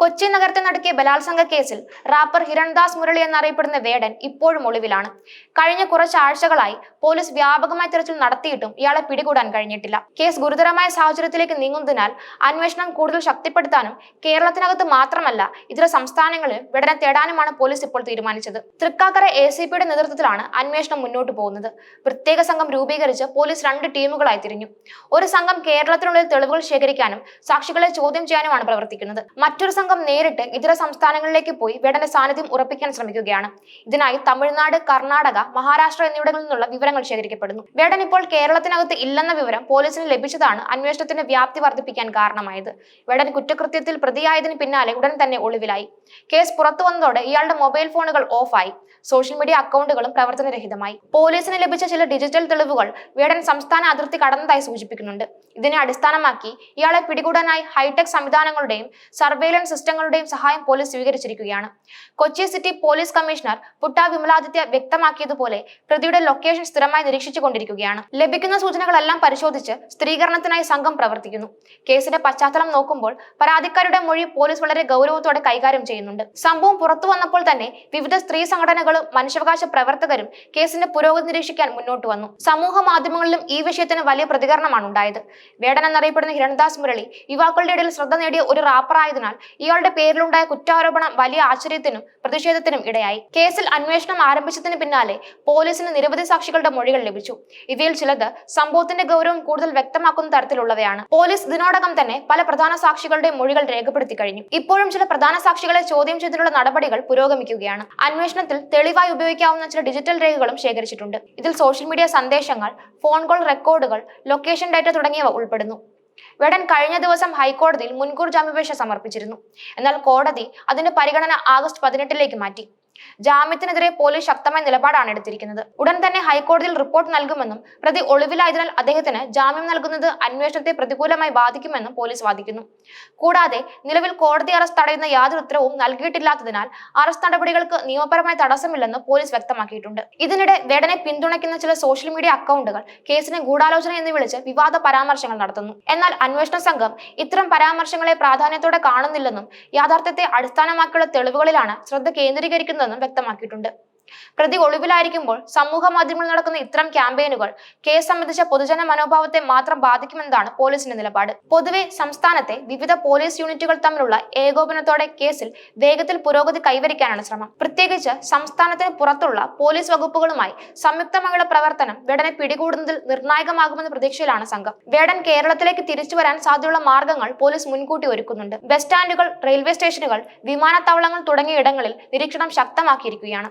കൊച്ചി നഗരത്തിൽ നടക്കിയ ബലാത്സംഗ കേസിൽ റാപ്പർ ഹിരൺദാസ് മുരളി എന്നറിയപ്പെടുന്ന വേടൻ ഇപ്പോഴും ഒളിവിലാണ്. കഴിഞ്ഞ കുറച്ച് ആഴ്ചകളായി പോലീസ് വ്യാപകമായ തെരച്ചിൽ നടത്തിയിട്ടും ഇയാളെ പിടികൂടാൻ കഴിഞ്ഞിട്ടില്ല. കേസ് ഗുരുതരമായ സാഹചര്യത്തിലേക്ക് നീങ്ങുന്നതിനാൽ അന്വേഷണം കൂടുതൽ ശക്തിപ്പെടുത്താനും കേരളത്തിനകത്ത് മാത്രമല്ല ഇതര സംസ്ഥാനങ്ങളിൽ വേടനെ തേടാനുമാണ് പോലീസ് ഇപ്പോൾ തീരുമാനിച്ചത്. തൃക്കാക്കര എ സി പിയുടെ നേതൃത്വത്തിലാണ് അന്വേഷണം മുന്നോട്ട് പോകുന്നത്. പ്രത്യേക സംഘം രൂപീകരിച്ച് പോലീസ് രണ്ട് ടീമുകളായി തിരിഞ്ഞു. ഒരു സംഘം കേരളത്തിനുള്ളിൽ തെളിവുകൾ ശേഖരിക്കാനും സാക്ഷികളെ ചോദ്യം ചെയ്യാനുമാണ് പ്രവർത്തിക്കുന്നത്. മറ്റൊരു സംഘം നേരിട്ട് ഇതര സംസ്ഥാനങ്ങളിലേക്ക് പോയി വേടന്റെ സാന്നിധ്യം ഉറപ്പിക്കാൻ ശ്രമിക്കുകയാണ്. ഇതിനായി തമിഴ്നാട് കർണാടക മഹാരാഷ്ട്ര എന്നിവിടങ്ങളിൽ നിന്നുള്ള വിവരങ്ങൾ ശേഖരിക്കപ്പെടുന്നു. വേടൻ ഇപ്പോൾ കേരളത്തിനകത്ത് ഇല്ലെന്ന വിവരം പോലീസിന് ലഭിച്ചതാണ് അന്വേഷണത്തിന്റെ വ്യാപ്തി വർദ്ധിപ്പിക്കാൻ കാരണമായത്. വേടൻ കുറ്റകൃത്യത്തിൽ പ്രതിയായതിന് പിന്നാലെ ഉടൻ തന്നെ ഒളിവിലായി. കേസ് പുറത്തു വന്നതോടെ ഇയാളുടെ മൊബൈൽ ഫോണുകൾ ഓഫായി. സോഷ്യൽ മീഡിയ അക്കൗണ്ടുകളും പ്രവർത്തനരഹിതമായി. പോലീസിന് ലഭിച്ച ചില ഡിജിറ്റൽ തെളിവുകൾ വേടൻ സംസ്ഥാന അതിർത്തി കടന്നതായി സൂചിപ്പിക്കുന്നുണ്ട്. ഇതിനെ അടിസ്ഥാനമാക്കി ഇയാളെ പിടികൂടാനായി ഹൈടെക് സംവിധാനങ്ങളുടെയും സർവേലൻസ് സിസ്റ്റങ്ങളുടെയും സഹായം police സ്വീകരിച്ചിരിക്കുകയാണ്. Kochi city police commissioner Putta Vimaladitya വ്യക്തമാക്കിയതുപോലെ പ്രതിയുടെ ലൊക്കേഷൻ സ്ഥിരമായി നിരീക്ഷിച്ചുകൊണ്ടിരിക്കുകയാണ്. ലഭിക്കുന്ന സൂചനകളെല്ലാം പരിശോധിച്ച് സ്ത്രീകരണത്തിനായി സംഘം പ്രവർത്തിക്കുന്നു. കേസിന്റെ പശ്ചാത്തലം നോക്കുമ്പോൾ പരാതിക്കാരുടെ മൊഴി പോലീസ് വളരെ ഗൗരവത്തോടെ കൈകാര്യം ചെയ്യുന്നുണ്ട്. സംഭവം പുറത്തു വന്നപ്പോൾ തന്നെ വിവിധ സ്ത്രീ സംഘടനകളും മനുഷ്യാവകാശ പ്രവർത്തകരും കേസിന്റെ പുരോഗതി നിരീക്ഷിക്കാൻ മുന്നോട്ട് വന്നു. സമൂഹ മാധ്യമങ്ങളിലും ഈ വിഷയത്തിന് വലിയ പ്രതികരണമാണ് ഉണ്ടായത്. വേടൻ എന്നറിയപ്പെടുന്ന ഹിരൺദാസ് മുരളി യുവാക്കളുടെ ഇടയിൽ ശ്രദ്ധ നേടിയ ഒരു റാപ്പറായതിനാൽ ഇയാളുടെ പേരിലുണ്ടായ കുറ്റാരോപണം വലിയ ആശ്ചര്യത്തിനും പ്രതിഷേധത്തിനും ഇടയായി. കേസിൽ അന്വേഷണം ആരംഭിച്ചതിന് പിന്നാലെ പോലീസിന് നിരവധി സാക്ഷികളുടെ മൊഴികൾ ലഭിച്ചു. ഇവയിൽ ചിലത് സംഭവത്തിന്റെ ഗൗരവം കൂടുതൽ വ്യക്തമാക്കുന്ന തരത്തിലുള്ളവയാണ്. പോലീസ് ഇതിനോടകം തന്നെ പല പ്രധാന സാക്ഷികളുടെ മൊഴികൾ രേഖപ്പെടുത്തി കഴിഞ്ഞു. ഇപ്പോഴും ചില പ്രധാന സാക്ഷികളെ ചോദ്യം ചെയ്തിട്ടുള്ള നടപടികൾ പുരോഗമിക്കുകയാണ്. അന്വേഷണത്തിൽ തെളിവായി ഉപയോഗിക്കാവുന്ന ചില ഡിജിറ്റൽ രേഖകളും ശേഖരിച്ചിട്ടുണ്ട്. ഇതിൽ സോഷ്യൽ മീഡിയ സന്ദേശങ്ങൾ ഫോൺ കോൾ റെക്കോർഡുകൾ ലൊക്കേഷൻ ഡാറ്റ തുടങ്ങിയവ ഉൾപ്പെടുന്നു. വേടൻ കഴിഞ്ഞ ദിവസം ഹൈക്കോടതിയിൽ മുൻകൂർ ജാമ്യാപേക്ഷ സമർപ്പിച്ചിരുന്നു. എന്നാൽ കോടതി അതിന്റെ പരിഗണന ആഗസ്റ്റ് പതിനെട്ടിലേക്ക് മാറ്റി. ജാമ്യത്തിനെതിരെ പോലീസ് ശക്തമായ നിലപാടാണ് എടുത്തിരിക്കുന്നത്. ഉടൻ തന്നെ ഹൈക്കോടതിയിൽ റിപ്പോർട്ട് നൽകുമെന്നും പ്രതി ഒളിവിലായതിനാൽ അദ്ദേഹത്തിന് ജാമ്യം നൽകുന്നത് അന്വേഷണത്തെ പ്രതികൂലമായി ബാധിക്കുമെന്നും പോലീസ് വാദിക്കുന്നു. കൂടാതെ നിലവിൽ കോടതി അറസ്റ്റ് തടയുന്ന യാതൊരു ഉത്തരവും നൽകിയിട്ടില്ലാത്തതിനാൽ അറസ്റ്റ് നടപടികൾക്ക് നിയമപരമായ തടസ്സമില്ലെന്ന് പോലീസ് വ്യക്തമാക്കിയിട്ടുണ്ട്. ഇതിനിടെ വേടനെ പിന്തുണയ്ക്കുന്ന ചില സോഷ്യൽ മീഡിയ അക്കൗണ്ടുകൾ കേസിനെ ഗൂഢാലോചന എന്ന് വിളിച്ച് വിവാദ പരാമർശങ്ങൾ നടത്തുന്നു. എന്നാൽ അന്വേഷണ സംഘം ഇത്തരം പരാമർശങ്ങളെ പ്രാധാന്യത്തോടെ കാണുന്നില്ലെന്നും യാഥാർത്ഥ്യത്തെ അടിസ്ഥാനമാക്കിയുള്ള തെളിവുകളിലാണ് ശ്രദ്ധ കേന്ദ്രീകരിക്കുന്നതെന്നും വ്യക്തമാക്കിയിട്ടുണ്ട് പ്രതി ഒളിവിലായിരിക്കുമ്പോൾ സമൂഹ മാധ്യമങ്ങളിൽ നടക്കുന്ന ഇത്തരം ക്യാമ്പയിനുകൾ കേസ് സംബന്ധിച്ച പൊതുജന മനോഭാവത്തെ മാത്രം ബാധിക്കുമെന്നതാണ് പോലീസിന്റെ നിലപാട്. പൊതുവെ സംസ്ഥാനത്തെ വിവിധ പോലീസ് യൂണിറ്റുകൾ തമ്മിലുള്ള ഏകോപനത്തോടെ കേസിൽ വേഗത്തിൽ പുരോഗതി കൈവരിക്കാനാണ് ശ്രമം. പ്രത്യേകിച്ച് സംസ്ഥാനത്തിന് പുറത്തുള്ള പോലീസ് വകുപ്പുകളുമായി സംയുക്തമായുള്ള പ്രവർത്തനം വേടനെ പിടികൂടുന്നതിൽ നിർണായകമാകുമെന്ന പ്രതീക്ഷയിലാണ് സംഘം. വേടൻ കേരളത്തിലേക്ക് തിരിച്ചു വരാൻ സാധ്യതയുള്ള മാർഗങ്ങൾ പോലീസ് മുൻകൂട്ടി ഒരുക്കുന്നുണ്ട്. ബസ് സ്റ്റാൻഡുകൾ റെയിൽവേ സ്റ്റേഷനുകൾ വിമാനത്താവളങ്ങൾ തുടങ്ങിയ ഇടങ്ങളിൽ നിരീക്ഷണം ശക്തമാക്കിയിരിക്കുകയാണ്.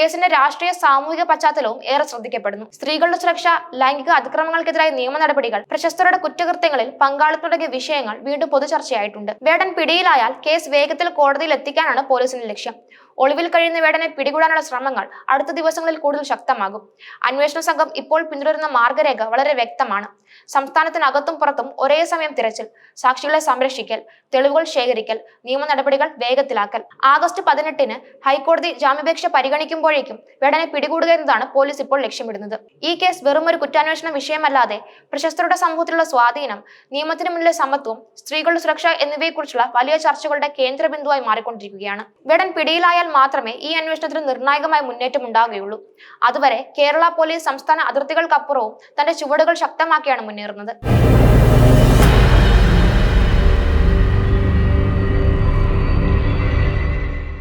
കേസിന്റെ രാഷ്ട്രീയ സാമൂഹിക പശ്ചാത്തലവും ഏറെ ശ്രദ്ധിക്കപ്പെടുന്നു. സ്ത്രീകളുടെ സുരക്ഷ ലൈംഗിക അതിക്രമങ്ങൾക്കെതിരായ നിയമ നടപടികൾ പ്രശസ്തരുടെ കുറ്റകൃത്യങ്ങളിൽ പങ്കാളിത്തം തുടങ്ങിയ വിഷയങ്ങൾ വീണ്ടും പൊതുചർച്ചയായിട്ടുണ്ട്. വേടൻ പിടിയിലായാൽ കേസ് വേഗത്തിൽ കോടതിയിൽ എത്തിക്കാനാണ് പോലീസിന്റെ ലക്ഷ്യം. ഒളിവിൽ കഴിയുന്ന വേടനെ പിടികൂടാനുള്ള ശ്രമങ്ങൾ അടുത്ത ദിവസങ്ങളിൽ കൂടുതൽ ശക്തമാകും. അന്വേഷണ സംഘം ഇപ്പോൾ പിന്തുടരുന്ന മാർഗരേഖ വളരെ വ്യക്തമാണ്. സംസ്ഥാനത്തിനകത്തും പുറത്തും ഒരേ സമയം തിരച്ചിൽ സാക്ഷികളെ സംരക്ഷിക്കൽ തെളിവുകൾ ശേഖരിക്കൽ നിയമ നടപടികൾ വേഗത്തിലാക്കൽ. ആഗസ്റ്റ് പതിനെട്ടിന് ഹൈക്കോടതി ജാമ്യപേക്ഷ പരിഗണിക്കുമ്പോഴേക്കും വേടനെ പിടികൂടുക എന്നതാണ് പോലീസ് ഇപ്പോൾ ലക്ഷ്യമിടുന്നത്. ഈ കേസ് വെറും ഒരു കുറ്റാന്വേഷണ വിഷയമല്ലാതെ പ്രശസ്തരുടെ സമൂഹത്തിലുള്ള സ്വാധീനം നിയമത്തിന് മുന്നിലെ സമത്വം സ്ത്രീകളുടെ സുരക്ഷ എന്നിവയെക്കുറിച്ചുള്ള വലിയ ചർച്ചകളുടെ കേന്ദ്ര ബിന്ദുവായി മാറിക്കൊണ്ടിരിക്കുകയാണ്. വേടൻ പിടിയിലായാൽ മാത്രമേ ഈ അന്വേഷണത്തിന് നിർണായകമായ മുന്നേറ്റം ഉണ്ടാവുകയുള്ളൂ അതുവരെ കേരള പോലീസ് സംസ്ഥാന അതിർത്തികൾക്കപ്പുറവും തന്റെ ചുവടുകൾ ശക്തമാക്കിയാണ് മുന്നേറുന്നത്.